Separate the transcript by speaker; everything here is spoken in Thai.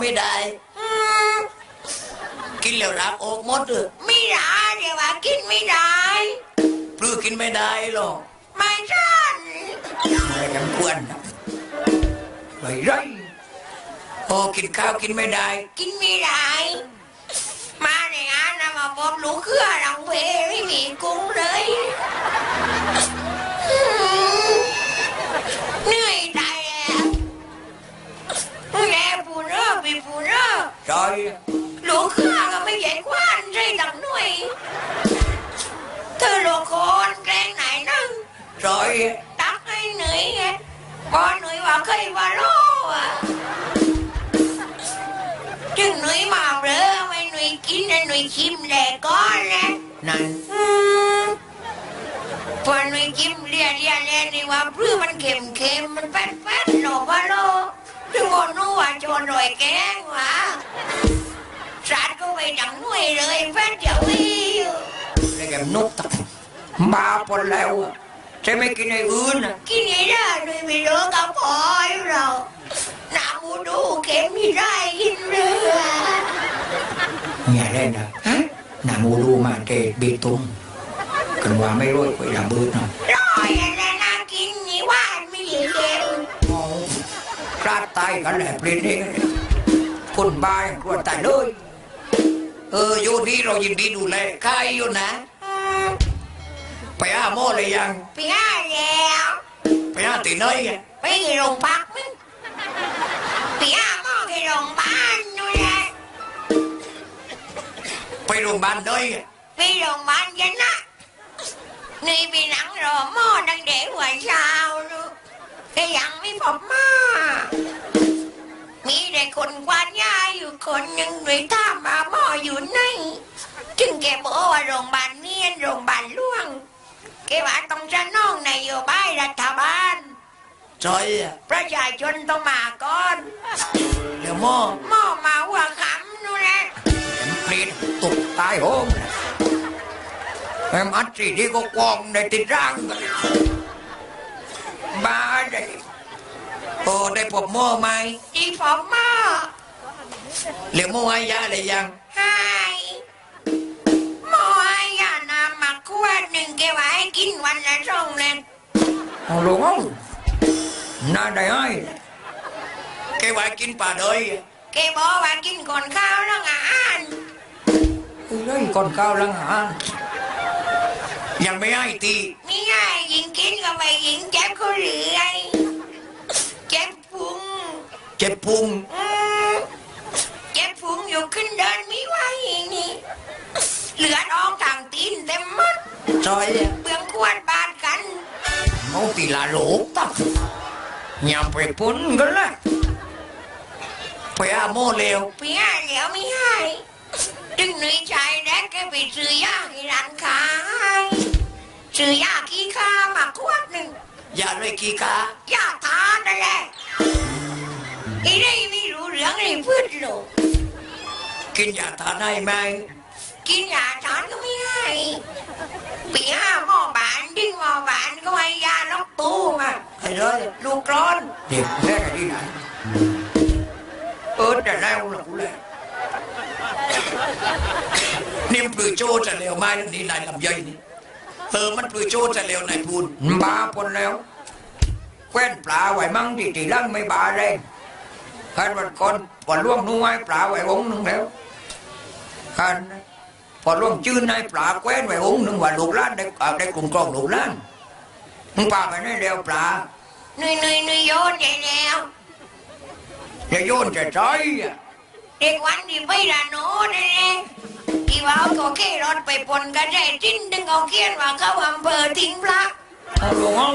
Speaker 1: ไม่ได้
Speaker 2: อืม
Speaker 1: กินแล้วรักออกหมดเลย
Speaker 2: ไม่ได้เดี๋ยวว่ากินไม่ได้
Speaker 1: ปลื้อกินไม่ได้หรอก
Speaker 2: ไม่ใช่
Speaker 1: อะไรกันกวนนะไรไรโอ้กินข้าวกินไม่ได้
Speaker 2: กินไม่ได้ มาในงานนะมาบอกลูกเครือหลังเพไม่มีกุ้งเลย เนอ
Speaker 1: จอย
Speaker 2: ลูกเครือก็ไม่ใหญ่กว้านใช่ดังหน่วยเธอลูกคนแกล้งไหนนั่ง
Speaker 1: จอย
Speaker 2: ตักให้เหนื่อยไงพอเหนื่อยว่าาดก็ไปดังหน่วยเลยแป๊ดเดี๋ยววิว
Speaker 1: ไอ้แกนกตักบ้าปนแล้วอะใช่กินไอ้อื่นน่ะ
Speaker 2: กินไอ้ได้ด้วยไม่รู้กับพอยเราหนามูดูเข็มไม่ได้กินเรือ
Speaker 1: อย่าเล่นนะฮะนามูรูมาเตะบีตุงกันว่าไม่รู้ไปดับบืดเนาะ
Speaker 2: ร้อยอะไรน่ากินนี่ว่านไม่ได้เค็ม
Speaker 1: เอาคลาดตายกันแหละเปลี่ยนเองคนบ้ายกลัวตายเลย อออยู่นี่เรายินดีดูแลใครอยู่นะ
Speaker 2: อืม
Speaker 1: ไปหาหมอเลยยัง
Speaker 2: ไปหาแล้ว
Speaker 1: ไปหาตีเนยไง
Speaker 2: ไปโรงพักมึงไปหาหมอที่โรงพยาบาลนู่นแหละ
Speaker 1: ไปโรงพยาบาลเนยไง
Speaker 2: ไปโรงพยาบาลกันนะนี่ กวาดยาอยู่คนหนึ่งเลยถามมาหมออยู่ไหนจึงแกบอกว่าโรงพยาบาลเนียนโรงพยาบาลล่วงแกว่าต้องจะน้องนโยบายรัฐบาล
Speaker 1: จอยอะ
Speaker 2: ประชาชนต้องมาก่อน
Speaker 1: เดี๋ยวหมอ
Speaker 2: หมอมาหัวขำนู่นแหละ
Speaker 1: เปลี่ยนตุกตายโหงแอมอัดสีที่ก็กองในติดร่างกันบ้าได้โอ้ได้พบหมอไหม
Speaker 2: ดีผมหมอ
Speaker 1: เหลือหมอให้ยาอะไรยัง
Speaker 2: ให้หมอให้ยานามาขวดหนึ่งแกว่าให้กินวันละสองเล่ม
Speaker 1: เอาลงเอาน่าได้ให้แกว่ากินป่าเลย
Speaker 2: แกบอกว่ากินก่อนข้าวแล้วงาน
Speaker 1: เฮ้ยก่อนข้าวหลังอาหารยังไม่ให้ตี
Speaker 2: นี่ไงยิงกินก็ไปยิงเจ็บเขาเรื่อยเจ็บพุง
Speaker 1: เจ็บพุง
Speaker 2: อื ด
Speaker 1: จอยอะ
Speaker 2: เปลืองขวดบาดกัน
Speaker 1: เอาตีลาโหลกตักอย่าไปปุ้นกันละไปอาโมเลว
Speaker 2: เพียเหลียวไม่ให้ดึงหนุ่ยชายแดกแกไปซื้อยาที่ร้านค้าให้ซื้อยาขี้ข้ามาขวดหนึ่ง
Speaker 1: อย่าเลยกีกายา
Speaker 2: ทานนั่นแหละอีนี่ไม่รู้เรื่องเลยพืชหรอก
Speaker 1: กินยาทานให้ไหม
Speaker 2: กินยาทานก็ไม่ให้ปีห้าหมอบานดึงหมอบานก็ให้ยาล็อกตู้มา
Speaker 1: ไอ้เลย
Speaker 2: ลูกร้อน
Speaker 1: เด็กแค่ที่ไหนเออแต่แล้วล่ะกูเลยนี่มันปลือโจจะเร็วไหมนี่นายลำไยนี่เออมันปลือโจจะเร็วนายพูนบ้าปนแล้วแคว้นปลาไว้มั่งที่ตีลังไม่บาเลยขันวันก่อนพอล่วงนู้ไว้ปลาไว้องค์หนึ่งแล้วขัน พอล่วงจื้นให้ปลาแคว้นไว้องค์หนึ่งว่าลูกหล้านได้เอาได้กลุ่มกรองลูกหล้านมึงปลาไปได้แล้วปลา
Speaker 2: หนุ่ยหนุ่ยหนุ่ยโยนใจแล้ว
Speaker 1: จะโยนจะใช้อะ
Speaker 2: เด็กวันที่ไปละโน่นนี่ที่ว่าเอาตัวเก้รถไปปนกันได้จิ้นดึงเอาเขียนว่าเขาอำเภอทิ้งพระ
Speaker 1: เอาลงเอา